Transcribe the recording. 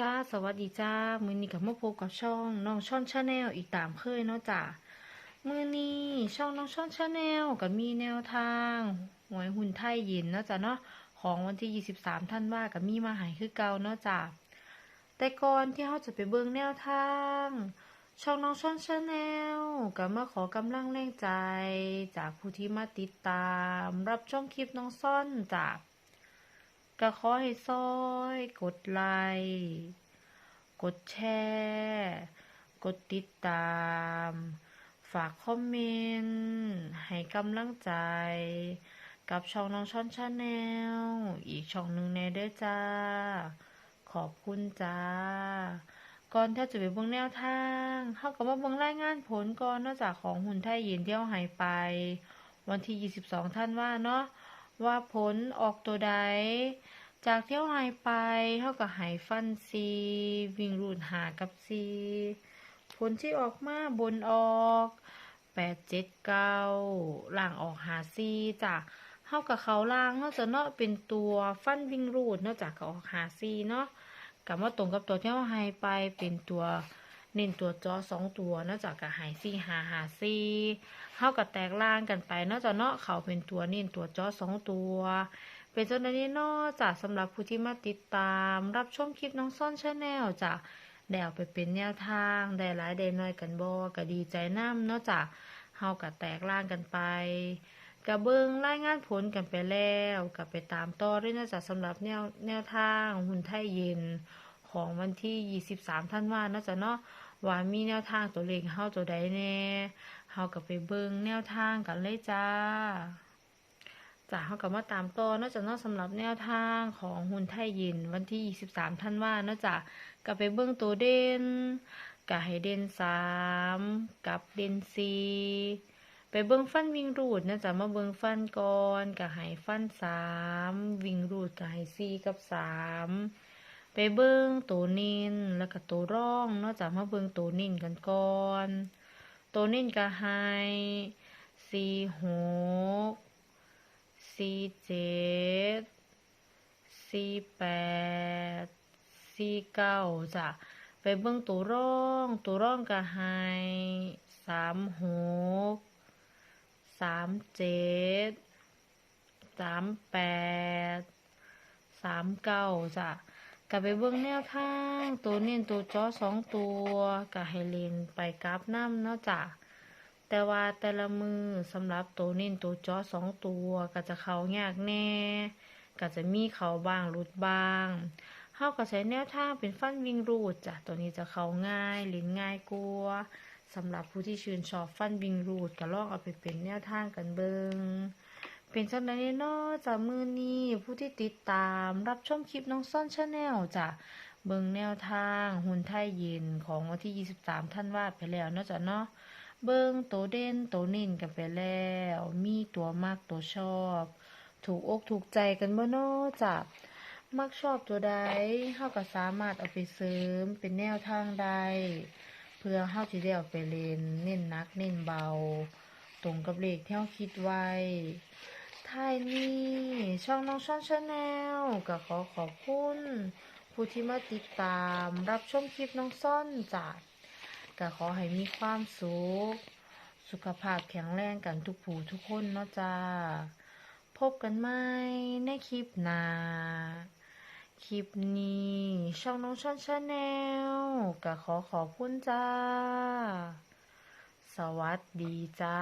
จ้าสวัสดีจ้า มื้อนี้ก็มาพบกับช่องน้องช่อนชาแนลอีกตามเคยเนาะจ้ามื้อนี้ช่องน้องช่อนชาแนลก็มีแนวทางหวยหุ่นไทยเย็นเนาะจ้าเนาะของวันที่ 23 ท่านว่าก็มีมาหายคือเก่าเนาะจ้าแต่ก่อนที่เราจะไปเบิ่งแนวทาง ช่องน้องช่อนชาแนลก็มาขอกำลังแรงใจ จากผู้ที่มาติดตาม รับชมคลิปน้องซ่อนจ้าก ขอให้ซอย กดไลค์กดแชร์ กดติดตาม ฝากคอมเมนต์ให้กำลังใจ กับช่องน้องช่อนชาแนลอีกช่องหนึ่งในเด้อจ้า ขอบคุณจ้า ก่อนถ้าจะไปเบิ่งแนวทางเขาก็มาเบิ่งรายงานผลก่อนนอกจากของหุ่นไทยเย็นเที่ยวหายไป วันที่ 22 ท่านว่าเนาะ ว่าผลออกตัวใด จากเที่ยวหายไปเท่ากับหายฟันซีวิ่งรูดหากับซีผลที่ออกมาบนออกแปดเจ็ดเก้าล่างออกหาซีจ้ะเท่ากับเขาล่างเนาะจะเนาะเป็นตัวฟันวิ่งรูดเนาะจากก็ออกหาซีเนาะกับว่าตรงกับตัวที่เราหายไปเป็นตัว เน้นตัวจอสองตัวนาะจากกับหายซีหาหาซีเท่ากับแตกล่างกันไปนาะจะเนาะเขาเป็นตัวเน้นตัวจอสองตัว เป็นจนนี้เนอกจากสำหรับผู้ที่มาติดตาม รับชมคลิปน้องซ่อนชาแนลจ้ะได้เอาไปเป็นแนวทางได้หลายได้น้อยกันบ่ก็ดีใจน้ำนอกจากเฮาก็แตกล่างกันไปกะเบิงรายงานผลกันไปแล้วก็ไปตามต่อด้วยนะจ๊ะสำหรับแนวแนวทางหุ่นไทยเย็น ของวันที่ 23ท่านว่านะจ๊ะเนาะว่ามีแนวทางตัวเลขเฮาตัวใดแน่เฮาก็ไปเบิงแนวทางกันเลยจ้าจ้ะเขาก็มาตามต่อนอกจากนอกสำหรับแนวทางของหุ่นไทยยินวันที่ 23ท่านว่านอกจากก็ไปเบิ้งตัวเด่นก็ให้เด่น3 กับเด่น4ไปเบิ้งฟันวิ่งรูดนะจ๊ะมาเบิ้งฟันก่อนก็ให้ฟัน 3 วิ่งรูดก็ให้4กับ 3 ไปเบิ้งตัวนินแล้วก็ตัวร่องเนอกจากมาเบิ้งตัวนินกันก่อนตัวนินก็ให้4 6สี่เจ็ดสี่แปดสี่เก้าจ้ะไปเบิ่งตัวร่องตัวร่องก็ให้สามหกสามเจ็ดสามแปดสามเก้าจ้ะ ก็ไปเบิ่งแนวทางตัวเน้นตัวจอสองตัวก็ให้เลนไปกราฟน้ำเนาะจ้ะแต่ว่าแต่ละมือสำหรับตัวเน้นตัวจอสองตัวก็จะเขายากแน่ก็จะมีเขาบ้างหลุดบ้างเฮาก็ใช้แนวทางเป็นฟันวิ่งรูดจ้ะตัวนี้จะเขาง่ายลิ้นง่ายกลัวสำหรับผู้ที่ชื่นชอบฟันวิ่งรูดก็ลองเอาไปเป็นแนวทางกันเบิง เป็นจังไดเนาะจากมือนี้ผู้ที่ติดตามรับชมคลิปน้องซ่อนชาแนลจ้ะเบิงแนวทางหุ่นไทยเย็นของวันที่ 23 ท่านว่าไปแล้วเนาะจ้ะเนาะเบิ่งตัวเด่นตัวนิ่นกันไปแล้ว มีตัวมากตัวชอบ ถูกอกถูกใจกันบ่เนาะจ้ะมักชอบตัวใดเฮาก็สามารถเอาไปเสริมเป็นแนวทางใดเพื่อเฮาสิได้เอาไปเล่นเน้นนักเน้นเบา ตรงกับเลขที่เฮาคิดไว้ ท้ายนี้ช่องน้องช่องชาแนลก็ขอขอบคุณผู้ที่มาติดตามรับชมคลิปน้องซ่อนจ้ะก็ขอให้มีความสุข สุขภาพแข็งแรงกันทุกผู้ทุกคนเนาะจ้า พบกันใหม่ในคลิปหน้าคลิปนี้ช่องน้องช่อนชาแนลก็ขอขอบคุณจ้า สวัสดีจ้า